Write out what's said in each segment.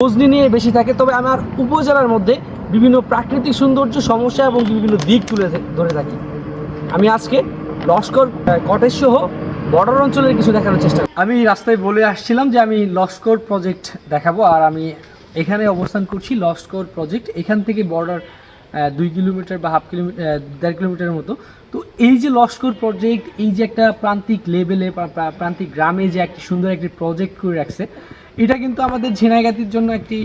গজনি নিয়ে বেশি থাকে, তবে আমার উপজেলার মধ্যে বিভিন্ন প্রাকৃতিক সৌন্দর্য, সমস্যা এবং বিভিন্ন দিক তুলে ধরে থাকি আমি আজকে লস্কর কটেজ সহ বর্ডার অঞ্চলের কিছু দেখানোর চেষ্টা। আমি রাস্তায় বলে আসছিলাম যে আমি লস্কর প্রজেক্ট দেখাবো, আর আমি এখানে অবস্থান করছি লস্কর প্রজেক্ট এখান থেকে বর্ডার দুই কিলোমিটার বা হাফ কিলোমিটার দেড় কিলোমিটারের মতো। তো এই যে লস্কর প্রজেক্ট এই যে একটা প্রান্তিক লেভেলে প্রান্তিক গ্রামে যে একটি সুন্দর একটি প্রজেক্ট করে রাখছে, এটা কিন্তু আমাদের ঝিনাইগাতির জন্য একটি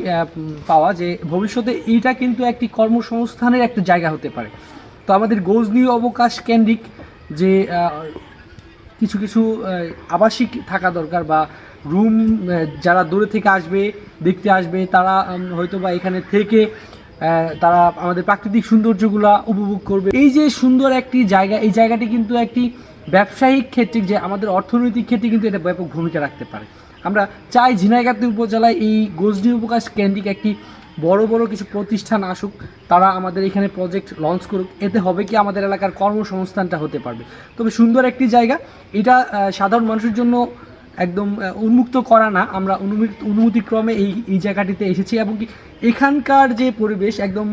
পাওয়া যে ভবিষ্যতে এটা কিন্তু একটি কর্মসংস্থানের একটা জায়গা হতে পারে। তো আমাদের গজনি অবকাশ কেন্দ্রিক যে কিছু কিছু আবাসিক থাকা দরকার বা রুম যারা দূরে থেকে আসবে, দেখতে আসবে, তারা হয়তো বা এখানে থেকে তারা আমাদের প্রাকৃতিক সৌন্দর্যগুলা উপভোগ করবে। এই যে সুন্দর একটি জায়গা, এই জায়গাটি কিন্তু একটি ব্যবসায়িক ক্ষেত্রে যে আমাদের অর্থনৈতিক ক্ষেত্রে কিন্তু এটা ব্যাপক ভূমিকা রাখতে পারে। আমরা চাই ঝিনাইগাতি উপজেলায় এই গোজনি উপকাশ কেন্দ্রিক একটি বড় বড় কিছু প্রতিষ্ঠান আসুক, তারা আমাদের এখানে প্রজেক্ট লঞ্চ করুক। এতে হবে কি আমাদের এলাকার কর্মসংস্থানটা হতে পারবে। তবে সুন্দর একটি জায়গা, এটা সাধারণ মানুষের জন্য একদম উন্মুক্ত করা না। আমরা অনুমতি অনুমতিক্রমে এই এই জায়গাটিতে এসেছি এবং এখানকার যে পরিবেশ একদম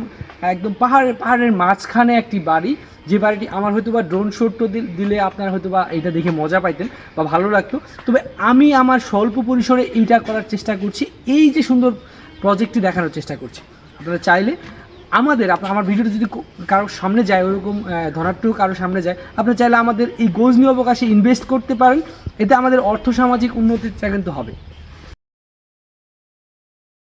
একদম পাহাড়, পাহাড়ের মাঝখানে একটি বাড়ি। যে বাড়িটি আমার হয়তো বা ড্রোন শট দিলে আপনারা হয়তো বা এটা দেখে মজা পাইতেন বা ভালো লাগতো। তবে আমি আমার স্বল্প পরিসরে এইটা করার চেষ্টা করছি। এই যে সুন্দর প্রজেক্টটি দেখানোর চেষ্টা করছি। আপনারা চাইলে আমাদের আমার ভিডিওটা যদি কারোর সামনে যায়, ওরকম ধনাঢ্য কারোর সামনে যায় আপনারা চাইলে আমাদের এই গোজনীয় অবকাশে ইনভেস্ট করতে পারেন। এতে আমাদের অর্থ সামাজিক উন্নতিটা কিন্তু হবে।